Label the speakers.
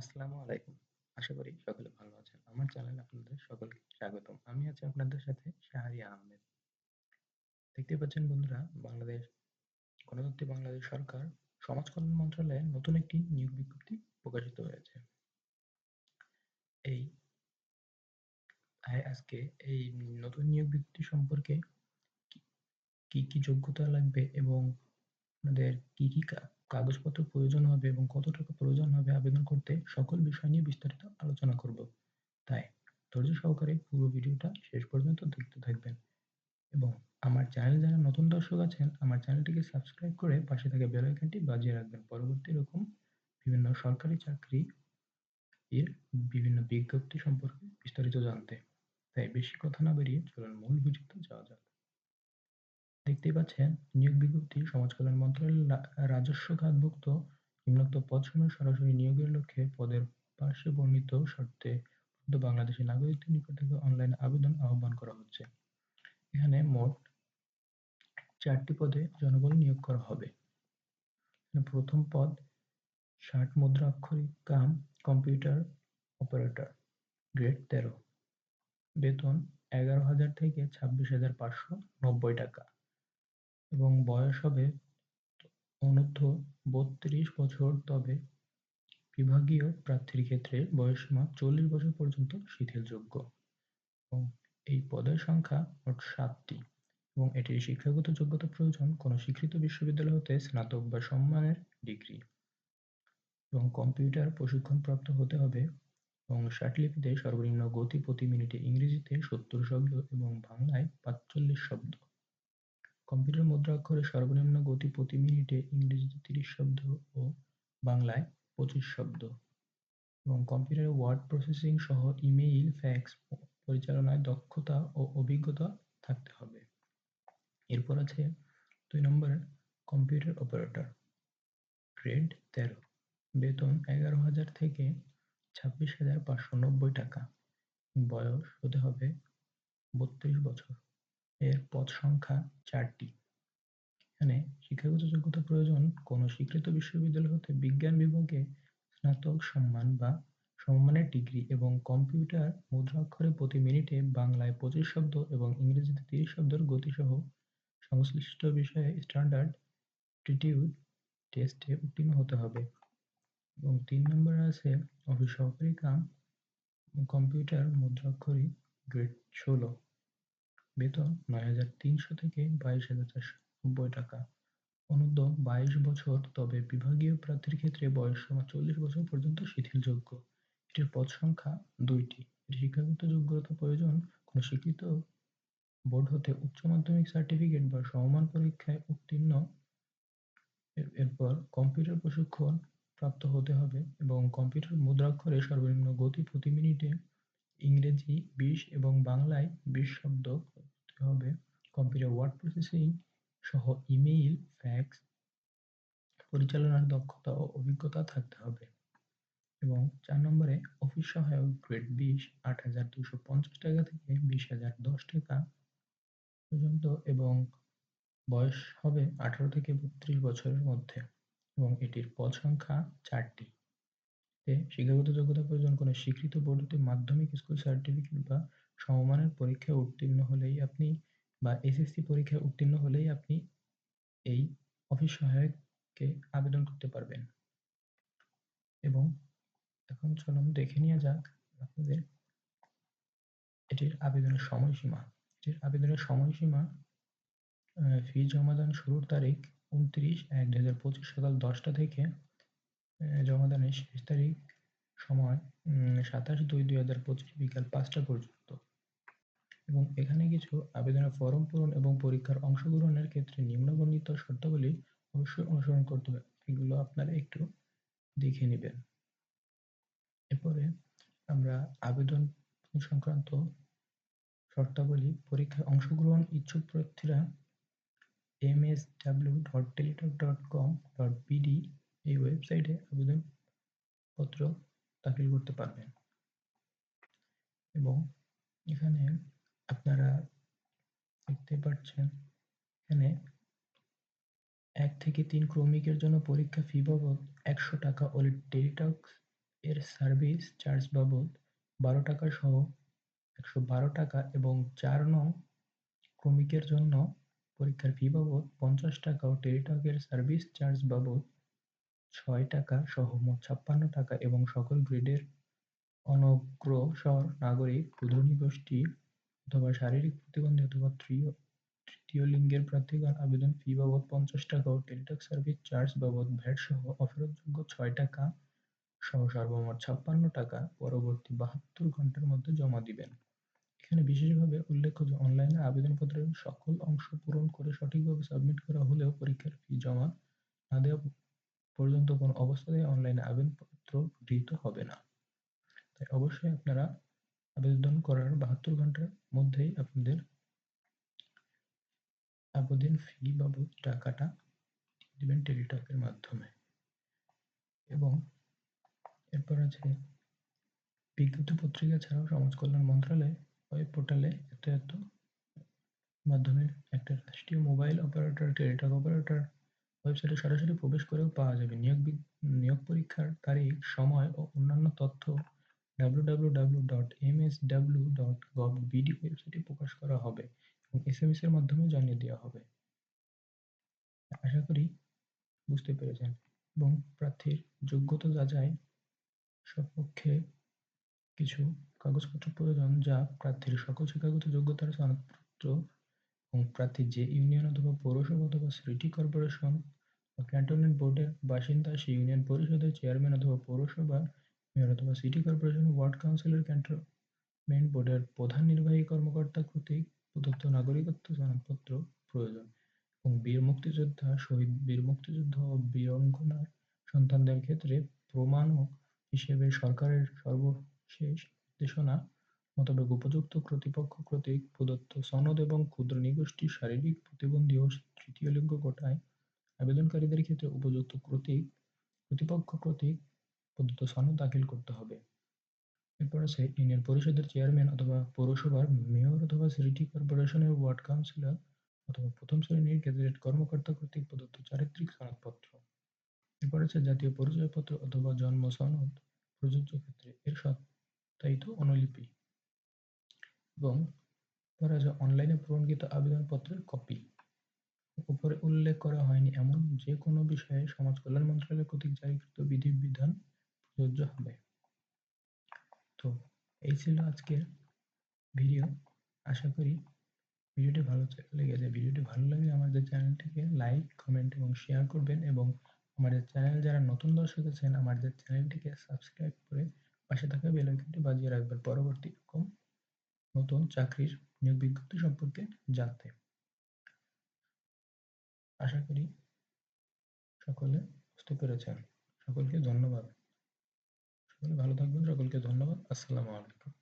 Speaker 1: আসসালামু আলাইকুম। আশা করি সকলে ভালো আছেন। আমার চ্যানেলে আপনাদের সকলকে স্বাগতম। আমি আছি আপনাদের সাথে শাহরিয়া আহমেদ। দেখতেই পাচ্ছেন বন্ধুরা, বাংলাদেশ গণতন্ত্রী বাংলাদেশ সরকার সমাজ কল্যাণ মন্ত্রণালয়ে নতুন একটি নিয়োগ বিজ্ঞপ্তি প্রকাশিত হয়েছে। এই আজকে এই নতুন নিয়োগ বিজ্ঞপ্তি সম্পর্কে কি কি যোগ্যতা লাগবে এবং আপনাদের কি কি কাগজপত্র প্রয়োজন হবে এবং কত টাকা প্রয়োজন হবে আবেদন করতে সকল বিষয় নিয়ে বিস্তারিত আলোচনা করব। তাই ধৈর্য সহকারে পুরো ভিডিওটা শেষ পর্যন্ত দেখতে থাকবেন। এবং আমার চ্যানেল যারা নতুন দর্শক আছেন, আমার চ্যানেলটিকে সাবস্ক্রাইব করে পাশে থাকা বেল আইকনটি বাজিয়ে রাখবেন। পরবর্তী এরকম বিভিন্ন সরকারি চাকরি এর বিভিন্ন বিজ্ঞপ্তি সম্পর্কে বিস্তারিত জানতে। তাই বেশি কথা না বেরিয়ে চলুন মূল ভিডিওতে যাওয়া যাক। দেখতেই পাচ্ছেন, নিয়োগ বিজ্ঞপ্তি, সমাজ কল্যাণ মন্ত্রণালয়ের রাজস্ব খাতভুক্ত, নিম্নোক্ত পদসমূহে সরাসরি নিয়োগের লক্ষ্যে পদের পার্শ্বে বর্ণিত শর্তে বাংলাদেশের নাগরিকদের নিকট থেকে অনলাইন আবেদন আহ্বান করা হচ্ছে। এখানে মোট চারটি পদে জনবল নিয়োগ করা হবে। প্রথম পদ, ষাট মুদ্রাক্ষরিক কাম, কম্পিউটার অপারেটর, গ্রেড তেরো। বেতন এগারো হাজার থেকে ছাব্বিশ হাজার পাঁচশো নব্বই টাকা। এবং বয়স হবে অনূর্ধ্ব বত্রিশ বছর, তবে বিভাগীয় প্রার্থীর ক্ষেত্রে বয়সসীমা চল্লিশ বছর পর্যন্ত শিথিলযোগ্য। এবং এই পদের সংখ্যা মোট সাতটি। এবং এটির শিক্ষাগত যোগ্যতা প্রয়োজন কোনো স্বীকৃত বিশ্ববিদ্যালয় হতে স্নাতক বা সম্মানের ডিগ্রি। এবং কম্পিউটার প্রশিক্ষণপ্রাপ্ত হতে হবে। এবং লিপিতে সর্বনিম্ন গতি প্রতি মিনিটে ইংরেজিতে সত্তর শব্দ এবং বাংলায় পাঁচচল্লিশ শব্দ। কম্পিউটার মুদ্রাক্ষরে সর্বনিম্ন গতি প্রতি মিনিটে ইংরেজিতে তিরিশ শব্দ ও বাংলায় পঁচিশ শব্দ। এবং কম্পিউটারে ওয়ার্ড প্রসেসিং সহ ইমেইল, ফ্যাক্স পরিচালনায় দক্ষতা ও অভিজ্ঞতা থাকতে হবে। এরপর আছে দুই নম্বরে কম্পিউটার অপারেটর গ্রেড তেরো। বেতন এগারো হাজার থেকে ছাব্বিশ হাজার পাঁচশো নব্বই টাকা। বয়স হতে হবে বত্রিশ বছর। এর পদ সংখ্যা চারটি। এখানে শিক্ষাগত যোগ্যতা প্রয়োজন। কোনো স্বীকৃত বিশ্ববিদ্যালয় হতে বিজ্ঞান বিভাগে স্নাতক সম্মান বা সমমানের ডিগ্রি এবং কম্পিউটার মুদ্রাক্ষরে প্রতি মিনিটে বাংলায় পঁচিশ শব্দ এবং ইংরেজিতে তিরিশ শব্দের গতিসহ সংশ্লিষ্ট বিষয়ে স্ট্যান্ডার্ড অ্যাপটিটিউড টেস্টে উত্তীর্ণ হতে হবে। এবং তিন নম্বরে আছে অফিস সহকারী কাম কম্পিউটার মুদ্রাক্ষরিক গ্রেড ষোলো। বেতন নয় হাজার তিনশো থেকে বাইশ হাজার চারশো নব্বই টাকা। অনূর্ধ্ব বাইশ বছর, তবে বিভাগীয় প্রার্থীর ক্ষেত্রে বয়স বয়সসীমা চল্লিশ বছর পর্যন্ত শিথিলযোগ্য। এটির পদ সংখ্যা দুইটি। এর শিক্ষাগত যোগ্যতা প্রয়োজন, কোনো স্বীকৃত বোর্ড হতে উচ্চ মাধ্যমিক সার্টিফিকেট বা সমমান পরীক্ষায় উত্তীর্ণ এরপর কম্পিউটার প্রশিক্ষণ প্রাপ্ত হতে হবে এবং কম্পিউটার মুদ্রাক্ষরে সর্বনিম্ন গতি প্রতি মিনিটে ইংরেজি বিশ এবং বাংলায় বিশ শব্দ করতে হবে। কম্পিউটার ওয়ার্ড প্রসেসিং সহ ইমেইল, ফ্যাক্স পরিচালনার দক্ষতা ও অভিজ্ঞতা থাকতে হবে। এবং চার নম্বরে অফিস সহায়ক গ্রেড বিশ আট হাজার দুশো পঞ্চাশ টাকা থেকে বিশ হাজার দশ টাকা পর্যন্ত এবং বয়স হবে আঠারো থেকে বত্রিশ বছরের মধ্যে। এবং এটির পদ সংখ্যা চারটি। শিক্ষাগত যোগ্যতা প্রয়োজন কোনো স্বীকৃত বোর্ড মাধ্যমিক স্কুল সার্টিফিকেট বা সমমানের পরীক্ষায় উত্তীর্ণ হলেই আপনি বা এসএসসি পরীক্ষায় উত্তীর্ণ হলেই আপনি এই অফিস সহায়ককে আবেদন করতে পারবেন। এবং এখন চলুন দেখে নেওয়া যাক আপনাদের এটির আবেদনের সময়সীমা। এটির আবেদনের সময়সীমা ফি জমাদান শুরুর তারিখ উনত্রিশ এক দু হাজার পঁচিশ সকাল দশটা থেকে জমাদানের শেষ তারিখ সময় সাতাশ দুই দুই হাজার পঁচিশ বিকাল পাঁচটা পর্যন্ত। এবং এখানে কিছু আবেদনের ফরম পূরণ এবং পরীক্ষার অংশগ্রহণের ক্ষেত্রে নিম্নবর্ণিত শর্তাবলী অবশ্যই অনুসরণ করতে হবে। এগুলো আপনারা একটু দেখে নেবেন। এরপরে আমরা আবেদন সংক্রান্ত শর্তাবলী, পরীক্ষায় অংশগ্রহণ ইচ্ছুক প্রার্থীরা M S W dot Teletalk dot com dot BD এই ওয়েবসাইটে আবেদনপত্র দাখিল করতে পারবেন। এবং এখানে আপনারা দেখতে পাচ্ছেন, এখানে এক থেকে তিন ক্রমিকের জন্য পরীক্ষা ফি বাবদ একশো টাকা ও টেলিটক এর সার্ভিস চার্জ বাবদ বারো টাকা সহ একশো বারো টাকা এবং চার নং ক্রমিকের জন্য পরীক্ষার ফি বাবদ পঞ্চাশ টাকা ও টেলিটকের সার্ভিস চার্জ বাবদ ছয় টাকা সহ মোট ছাপ্পান্ন টাকা এবং সকল গ্রেডের অনগ্রসর নাগরিক ক্ষুদ্র গোষ্ঠী অথবা শারীরিক প্রতিবন্ধী অথবা তৃতীয় লিঙ্গের প্রার্থীগণ আবেদন ফি বাবদ পঞ্চাশ টাকা ও টেলিটক সার্ভিস চার্জ বাবদ ভ্যাট সহ অফেরতযোগ্য ছয় টাকা সহ সর্বমোট ছাপ্পান্ন টাকা পরবর্তী বাহাত্তর ঘণ্টার মধ্যে জমা দিবেন। এখানে বিশেষভাবে উল্লেখ্য যে অনলাইনে আবেদনপত্রের সকল অংশ পূরণ করে সঠিকভাবে সাবমিট করা হলেও পরীক্ষার ফি জমা না দেওয়া পর্যন্ত কোনো অবস্থাতেই অনলাইনে আবেদনপত্র গৃহীত হবে না। তাই অবশ্যই আপনারা আবেদন করার বাহাত্তর ঘণ্টার মধ্যেই আপনাদের আবেদন ফি বাবদ টাকাটা দিবেন টেলিটকের মাধ্যমে। এবং এরপর আছে, বিজ্ঞপ্তি পত্রিকা ছাড়াও সমাজ কল্যাণ মন্ত্রণালয় ওয়েব পোর্টালে এত এত মাধ্যমে একটা রাষ্ট্রীয় মোবাইল অপারেটর টেলিটক অপারেটর ওয়েবসাইটে সরাসরি প্রবেশ করেও পাওয়া যাবে। নিয়োগ নিয়োগ পরীক্ষার তারিখ, সময় ও অন্যান্য তথ্য www.msw.gov.bd ওয়েবসাইটে প্রকাশ করা হবে এবং এসএমএস এর মাধ্যমে জানিয়ে দেওয়া হবে। আশা করি বুঝতে পেরেছেন এবং প্রার্থীর যোগ্যতা যাচাই সপক্ষে কিছু কাগজপত্র প্রয়োজন যা প্রার্থীর সকল শিক্ষাগত যোগ্যতার সনদপত্র এবং প্রার্থী যে ইউনিয়ন অথবা পৌরসভা অথবা সিটি কর্পোরেশন বা ক্যান্টনমেন্ট বোর্ডের বাসিন্দা, সেই ইউনিয়ন পরিষদের চেয়ারম্যান অথবা পৌরসভা মেয়র অথবা সিটি কর্পোরেশন, ওয়ার্ড কাউন্সিলের ক্যান্টনমেন্ট বোর্ডের প্রধান নির্বাহী কর্মকর্তা কর্তৃক প্রদত্ত নাগরিকত্ব সনদপত্র প্রয়োজন এবং বীর মুক্তিযোদ্ধা, শহীদ বীর মুক্তিযুদ্ধ ও বীরাঙ্গনার সন্তানদের ক্ষেত্রে প্রমাণক হিসেবে সরকারের সর্বশেষ নির্দেশনা মোতাবেক উপযুক্ত কর্তৃপক্ষ, কর্তৃক প্রদত্ত সনদ এবং ক্ষুদ্র নৃগোষ্ঠী শারীরিক প্রতিবন্ধী ও তৃতীয় লিঙ্গ কোটায় আবেদনকারীদের ক্ষেত্রে উপযুক্ত কর্তৃক, কর্তৃপক্ষ কর্তৃক প্রদত্ত সনদ দাখিল করতে হবে। এরপর আছে ইউনিয়ন পরিষদের চেয়ারম্যান অথবা পৌরসভার মেয়র অথবা সিটি কর্পোরেশনের ওয়ার্ড কাউন্সিলর অথবা প্রথম শ্রেণির গেজেটেড কর্মকর্তা কর্তৃক প্রদত্ত চারিত্রিক সনদপত্র। এরপর আছে জাতীয় পরিচয়পত্র অথবা জন্ম সনদ প্রযোজ্য ক্ষেত্রে এর সত্যায়িত অনুলিপি। এবং পরে আছে অনলাইনে পূরণকৃত আবেদনপত্রের কপি উপরে উল্লেখ করা হয়নি এমন যে কোনো বিষয়ে সমাজ কল্যাণ মন্ত্রণালয় কর্তৃক জারিকৃত বিধি বিধান প্রযোজ্য হবে। তো এই ছিল আজকের ভিডিও আশা করি ভিডিওটি ভালো লেগেছে। ভিডিওটি ভালো লাগলে আমাদের চ্যানেলটিকে লাইক কমেন্ট এবং শেয়ার করবেন এবং আমাদের চ্যানেল যারা নতুন দর্শক আছেন, আমাদের চ্যানেলটিকে সাবস্ক্রাইব করে পাশে থাকা বেল আইকনটি বাজিয়ে রাখবেন। পরবর্তী রকম নতুন চাকরির নিয়োগ বিজ্ঞপ্তি সম্পর্কে জানতে। আশা করি সকলে বুঝতে পেরেছেন। সকলকে ধন্যবাদ। সকলে ভালো থাকবেন, সকলকে ধন্যবাদ। আসসালামু আলাইকুম।